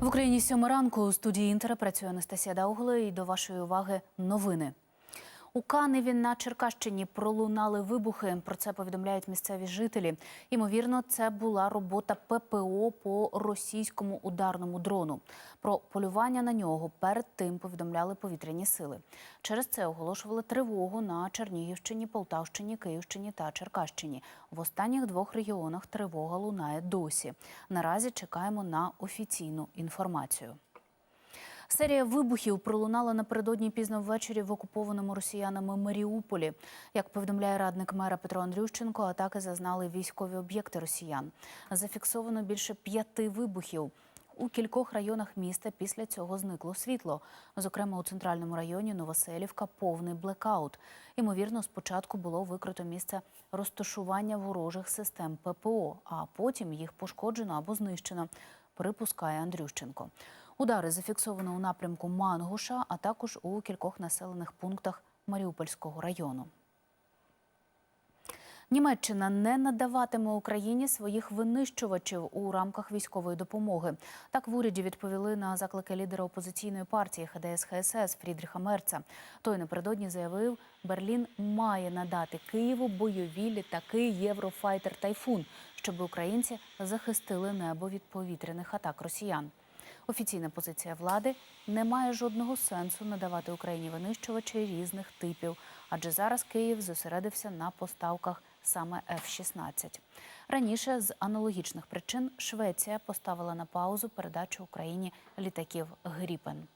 В Україні сьома ранку у студії Інтера працює Анастасія Даугла і до вашої уваги новини. У Каневі на Черкащині пролунали вибухи. Про це повідомляють місцеві жителі. Ймовірно, це була робота ППО по російському ударному дрону. Про полювання на нього перед тим повідомляли повітряні сили. Через це оголошували тривогу на Чернігівщині, Полтавщині, Київщині та Черкащині. В останніх двох регіонах тривога лунає досі. Наразі чекаємо на офіційну інформацію. Серія вибухів пролунала напередодні пізно ввечері в окупованому росіянами Маріуполі. Як повідомляє радник мера Петро Андрющенко, атаки зазнали військові об'єкти росіян. Зафіксовано більше п'яти вибухів. У кількох районах міста після цього зникло світло. Зокрема, у центральному районі Новоселівка повний блекаут. Ймовірно, спочатку було викрито місце розташування ворожих систем ППО, а потім їх пошкоджено або знищено, припускає Андрющенко. Удари зафіксовано у напрямку Мангуша, а також у кількох населених пунктах Маріупольського району. Німеччина не надаватиме Україні своїх винищувачів у рамках військової допомоги. Так в уряді відповіли на заклики лідера опозиційної партії ХДС ХСС Фрідріха Мерца. Той напередодні заявив, Берлін має надати Києву бойові літаки Єврофайтер Тайфун, щоб українці захистили небо від повітряних атак росіян. Офіційна позиція влади не має жодного сенсу надавати Україні винищувачі різних типів, адже зараз Київ зосередився на поставках саме F-16. Раніше з аналогічних причин Швеція поставила на паузу передачу Україні літаків Гріпен.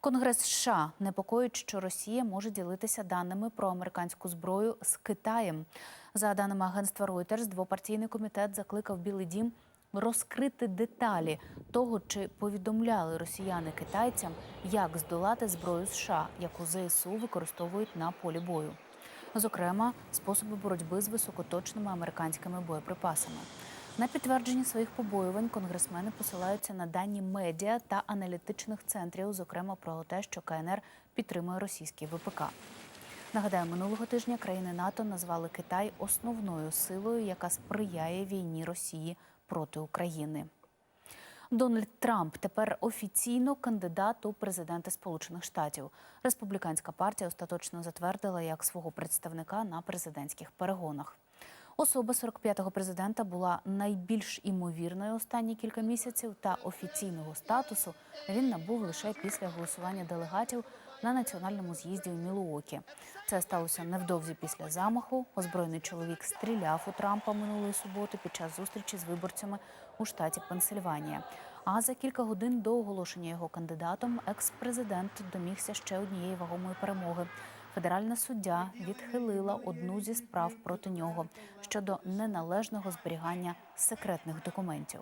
Конгрес США непокоїть, що Росія може ділитися даними про американську зброю з Китаєм. За даними агентства Reuters, двопартійний комітет закликав Білий Дім розкрити деталі того, чи повідомляли росіяни китайцям, як здолати зброю США, яку ЗСУ використовують на полі бою. Зокрема, способи боротьби з високоточними американськими боєприпасами. На підтвердження своїх побоювань конгресмени посилаються на дані медіа та аналітичних центрів, зокрема про те, що КНР підтримує російський ВПК. Нагадаю, минулого тижня країни НАТО назвали Китай основною силою, яка сприяє війні Росії проти України. Дональд Трамп тепер офіційно кандидат у президенти Сполучених Штатів. Республіканська партія остаточно затвердила як свого представника на президентських перегонах. Особа 45-го президента була найбільш імовірною останні кілька місяців, та офіційного статусу він набув лише після голосування делегатів на національному з'їзді у Мілуокі. Це сталося невдовзі після замаху. Озброєний чоловік стріляв у Трампа минулої суботи під час зустрічі з виборцями у штаті Пенсильванія. А за кілька годин до оголошення його кандидатом екс-президент домігся ще однієї вагомої перемоги. Федеральна суддя відхилила одну зі справ проти нього щодо неналежного зберігання секретних документів.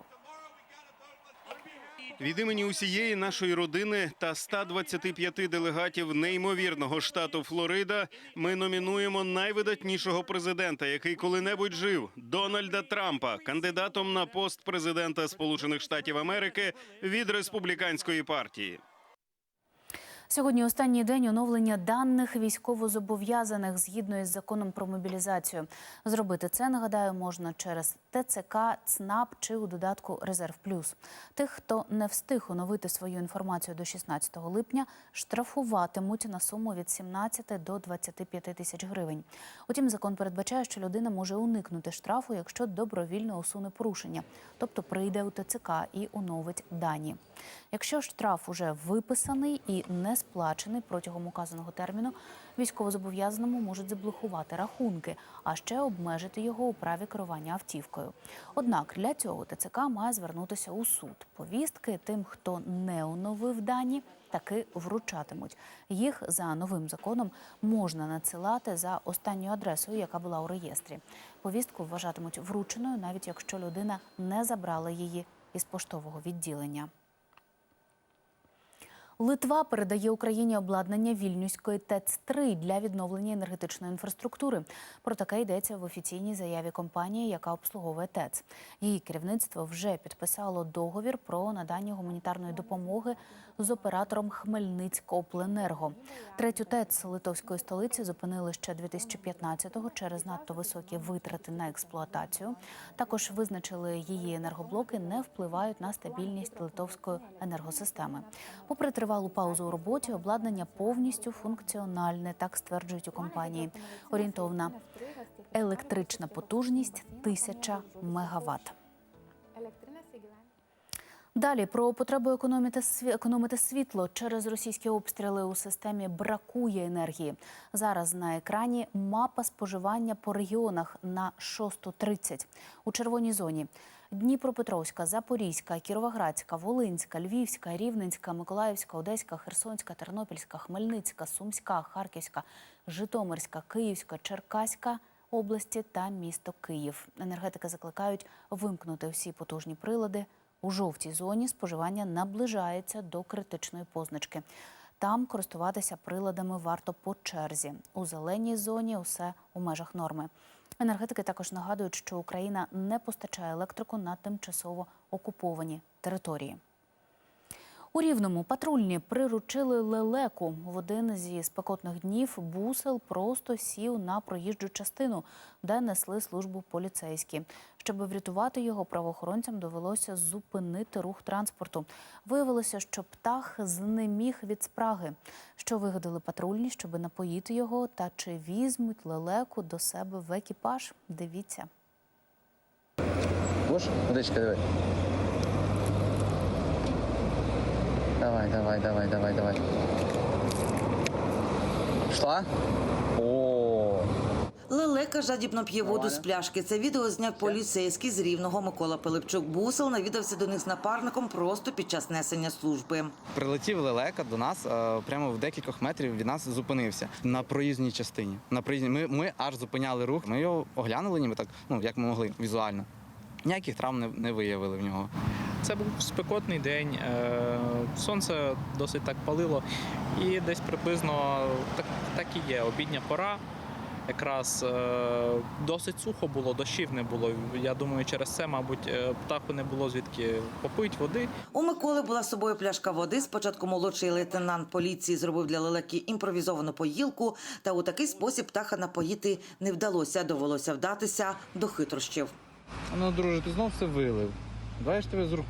Від імені усієї нашої родини та 125 делегатів неймовірного штату Флорида ми номінуємо найвидатнішого президента, який коли-небудь жив Дональда Трампа, кандидатом на пост президента Сполучених Штатів Америки від республіканської партії. Сьогодні останній день оновлення даних військовозобов'язаних згідно із законом про мобілізацію. Зробити це нагадаю можна через ТЦК, ЦНАП чи у додатку Резерв Плюс. Тих, хто не встиг оновити свою інформацію до 16 липня, штрафуватимуть на суму від 17 до 25 тисяч гривень. Утім, закон передбачає, що людина може уникнути штрафу, якщо добровільно усуне порушення, тобто прийде у ТЦК і оновить дані. Якщо штраф уже виписаний і не сплачений протягом указаного терміну, військовозобов'язаному можуть заблокувати рахунки, а ще обмежити його у праві керування автівкою. Однак для цього ТЦК має звернутися у суд. Повістки тим, хто не оновив дані, таки вручатимуть. Їх за новим законом можна надсилати за останньою адресою, яка була у реєстрі. Повістку вважатимуть врученою, навіть якщо людина не забрала її із поштового відділення. Литва передає Україні обладнання вільнюської ТЕЦ-3 для відновлення енергетичної інфраструктури. Про таке йдеться в офіційній заяві компанії, яка обслуговує ТЕЦ. Її керівництво вже підписало договір про надання гуманітарної допомоги з оператором Хмельницького Третю ТЕЦ литовської столиці зупинили ще 2015-го через надто високі витрати на експлуатацію. Також визначили, її енергоблоки не впливають на стабільність литовської енергосистеми. Попри тривалу паузу у роботі, обладнання повністю функціональне, так стверджують у компанії. Орієнтовна електрична потужність 1000 мегаватт. Далі про потребу економити економити світло через російські обстріли у системі бракує енергії. Зараз на екрані мапа споживання по регіонах на 6.30. у червоній зоні. Дніпропетровська, Запорізька, Кіровоградська, Волинська, Львівська, Рівненська, Миколаївська, Одеська, Херсонська, Тернопільська, Хмельницька, Сумська, Харківська, Житомирська, Київська, Черкаська області та місто Київ. Енергетики закликають вимкнути всі потужні прилади. У жовтій зоні споживання наближається до критичної позначки. Там користуватися приладами варто по черзі. У зеленій зоні усе у межах норми. Енергетики також нагадують, що Україна не постачає електрику на тимчасово окуповані території. У Рівному патрульні приручили лелеку. В один зі спекотних днів бусел просто сів на проїжджу частину, де несли службу поліцейські. Щоб врятувати його, правоохоронцям довелося зупинити рух транспорту. Виявилося, що птах знеміг від спраги. Що вигадали патрульні, щоб напоїти його, та чи візьмуть лелеку до себе в екіпаж? Дивіться. Будешь? Водичка, давай. Давай, давай, давай, давай, давай. Шла? О, Лелека жадібно п'є воду з пляшки. Це відео зняв поліцейський з рівного Микола Пилипчук. Бусел навідався до них з напарником просто під час несення служби. прилетів лелека до нас е, прямо в декількох метрів від нас зупинився на проїзній частині. На проїзній ми, ми аж зупиняли рух. Ми його оглянули, ніби так, ну як ми могли візуально. Ніяких травм не, не виявили в нього. Це був спекотний день, е, сонце досить так палило, і десь приблизно так, так і є. Обідня пора. Якраз е, досить сухо було, дощів не було. Я думаю, через це, мабуть, е, птаху не було звідки попити води. У Миколи була з собою пляшка води. Спочатку молодший лейтенант поліції зробив для лелеки імпровізовану поїлку, та у такий спосіб птаха напоїти не вдалося. Довелося вдатися до хитрощів. Ну, друже, ти знов все вилив. Давай я ж тебе з рук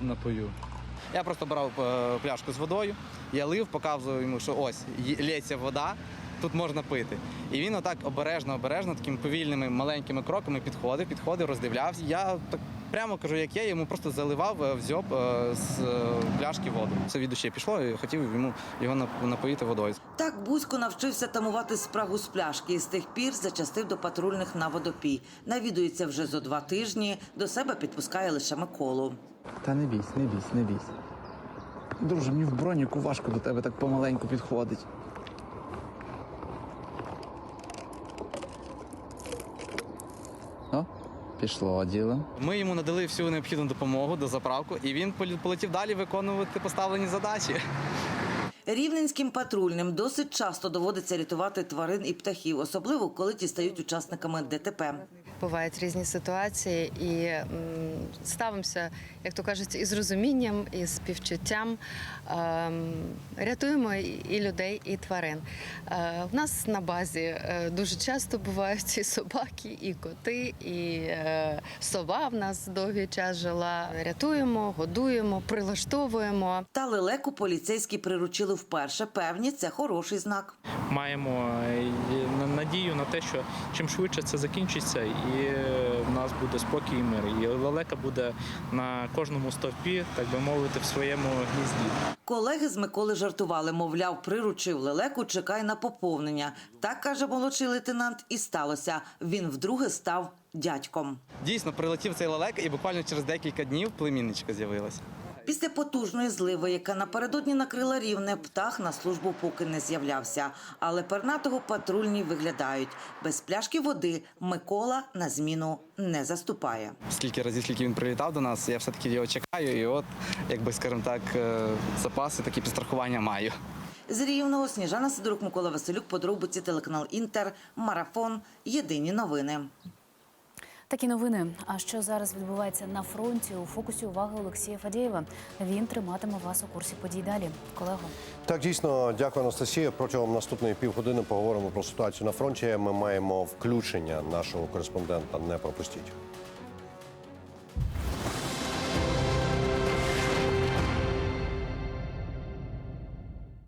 напою. Я просто брав е, пляшку з водою, я лив, показував йому, що ось лється вода, тут можна пити. І він отак обережно, обережно, такими повільними маленькими кроками підходив, підходив, роздивлявся. Я так прямо кажу, як є, йому просто заливав е, в зьоб е, з е, пляшки воду. Це від душі пішло і хотів йому його нап- напоїти водою. Так Бузько навчився тамувати спрагу з пляшки і з тих пір зачастив до патрульних на водопій. Навідується вже зо два тижні. До себе підпускає лише Миколу. Та не бійся, не бійся, не бійся. Друже, мені в броніку важко до тебе так помаленьку підходить. Пішло діло. Ми йому надали всю необхідну допомогу до заправку, і він полі- полетів далі виконувати поставлені задачі. Рівненським патрульним досить часто доводиться рятувати тварин і птахів, особливо коли ті стають учасниками ДТП. Бувають різні ситуації, і ставимося, як то кажуть, із розумінням, і співчуттям. Ем, Рятуємо і людей, і тварин. Е, В нас на базі е, дуже часто бувають і собаки, і коти, і е, сова в нас довгий час жила. Рятуємо, годуємо, прилаштовуємо. Та лелеку поліцейські приручили вперше. Певні, це хороший знак. Маємо е, надію на те, що чим швидше це закінчиться, і е, в нас буде спокій і мир. І лелека буде на кожному стовпі, так би мовити, в своєму гнізді. Колеги з Миколи жартували, мовляв, приручив лелеку, чекай на поповнення. Так каже молодший лейтенант, і сталося. Він вдруге став дядьком. Дійсно, прилетів цей лелек, і буквально через декілька днів племінничка з'явилася. Після потужної зливи, яка напередодні накрила рівне, птах на службу поки не з'являвся. Але пернатого патрульні виглядають. Без пляшки води Микола на зміну не заступає. Скільки разів, скільки він прилітав до нас, я все-таки його чекаю, і от, якби, скажімо так, е, запаси, такі підстрахування маю. З Рівного Сніжана Сидорук, Микола Василюк, подробиці телеканал Інтер, Марафон, Єдині новини. Такі новини. А що зараз відбувається на фронті у фокусі уваги Олексія Фадєєва? Він триматиме вас у курсі подій далі. Колего. Так, дійсно, дякую, Анастасія. Протягом наступної півгодини поговоримо про ситуацію на фронті. Ми маємо включення нашого кореспондента. Не пропустіть.